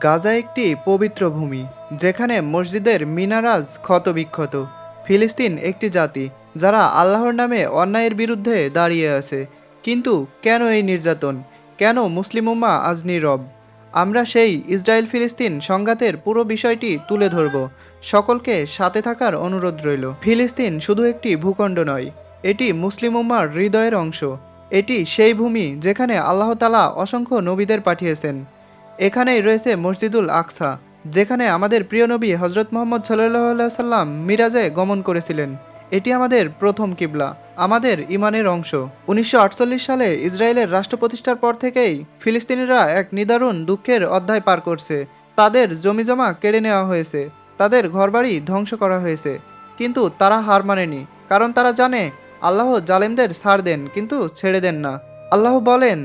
গাজা একটি পবিত্র ভূমি, যেখানে মসজিদের মিনারাজ ক্ষতবিক্ষত। ফিলিস্তিন একটি জাতি, যারা আল্লাহর নামে অন্যায়ের বিরুদ্ধে দাঁড়িয়ে আছে। কিন্তু কেন এই নির্যাতন? কেন মুসলিম উম্মা আজ নীরব? আমরা সেই ইসরায়েল ফিলিস্তিন সংঘাতের পুরো বিষয়টি তুলে ধরব। সকলকে সাথে থাকার অনুরোধ রইল। ফিলিস্তিন শুধু একটি ভূখণ্ড নয়, এটি মুসলিম উম্মার হৃদয়ের অংশ। এটি সেই ভূমি যেখানে আল্লাহ তালা অসংখ্য নবীদের পাঠিয়েছেন। এখানেই রয়েছে মসজিদুল আকসা, যেখানে আমাদের প্রিয় নবী হজরত মোহাম্মদ সাল্লাহ সাল্লাম মিরাজে গমন করেছিলেন। এটি আমাদের প্রথম কিবলা, আমাদের ইমানের অংশ। উনিশশো আটচল্লিশ সালে ইসরায়েলের রাষ্ট্র প্রতিষ্ঠার পর থেকেই ফিলিস্তিনিরা এক নিদারুণ দুঃখের অধ্যায় পার করছে। তাদের জমিজমা কেড়ে নেওয়া হয়েছে, তাদের ঘরবাড়ি ধ্বংস করা হয়েছে। কিন্তু তারা হার মানেনি, কারণ তারা জানে, আল্লাহ জালেমদের ছাড় দেন, কিন্তু ছেড়ে দেন না। আল্লাহ বলেন,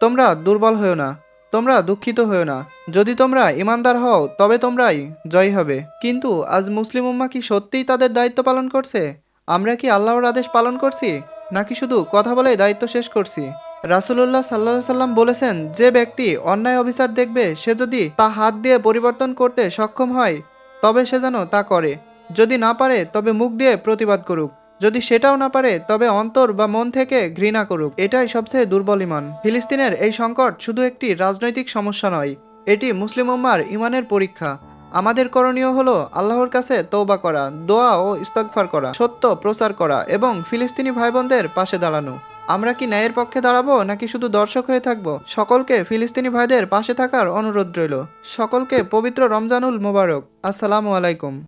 তোমরা দুর্বল হও না তোমরা দুঃখিত হও না। যদি তোমরা ইমানদার হও, তবে তোমরাই জয় হবে। কিন্তু আজ মুসলিম উম্মা কি সত্যিই তাদের দায়িত্ব পালন করছে? আমরা কি আল্লাহর আদেশ পালন করছি? নাকি শুধু কথা বলে দায়িত্ব শেষ করছি? রাসুলুল্লাহ সাল্লাহ সাল্লাম বলেছেন, যে ব্যক্তি অন্যায় অবিচার দেখবে, সে যদি তা হাত দিয়ে পরিবর্তন করতে সক্ষম হয়, তবে সে যেন তা করে। যদি না পারে, তবে মুখ দিয়ে প্রতিবাদ করুক। যদি সেটাও না পারে, তবে অন্তর বা মন থেকে ঘৃণা করুক। এটাই সবচেয়ে দুর্বল ইমান। ফিলিস্তিনের এই সংকট শুধু একটি রাজনৈতিক সমস্যা নয়, এটি মুসলিম উম্মার ইমানের পরীক্ষা। আমাদের করণীয় হলো আল্লাহর কাছে তৌবা করা, দোয়া ও ইস্তগফার করা, সত্য প্রচার করা এবং ফিলিস্তিনি ভাই বোনদের পাশে দাঁড়ানো। আমরা কি ন্যায়ের পক্ষে দাঁড়াবো নাকি শুধু দর্শক হয়ে থাকব? সকলকে ফিলিস্তিনি ভাইদের পাশে থাকার অনুরোধ রইল। সকলকে পবিত্র রমজানুল মোবারক। আসসালামু আলাইকুম।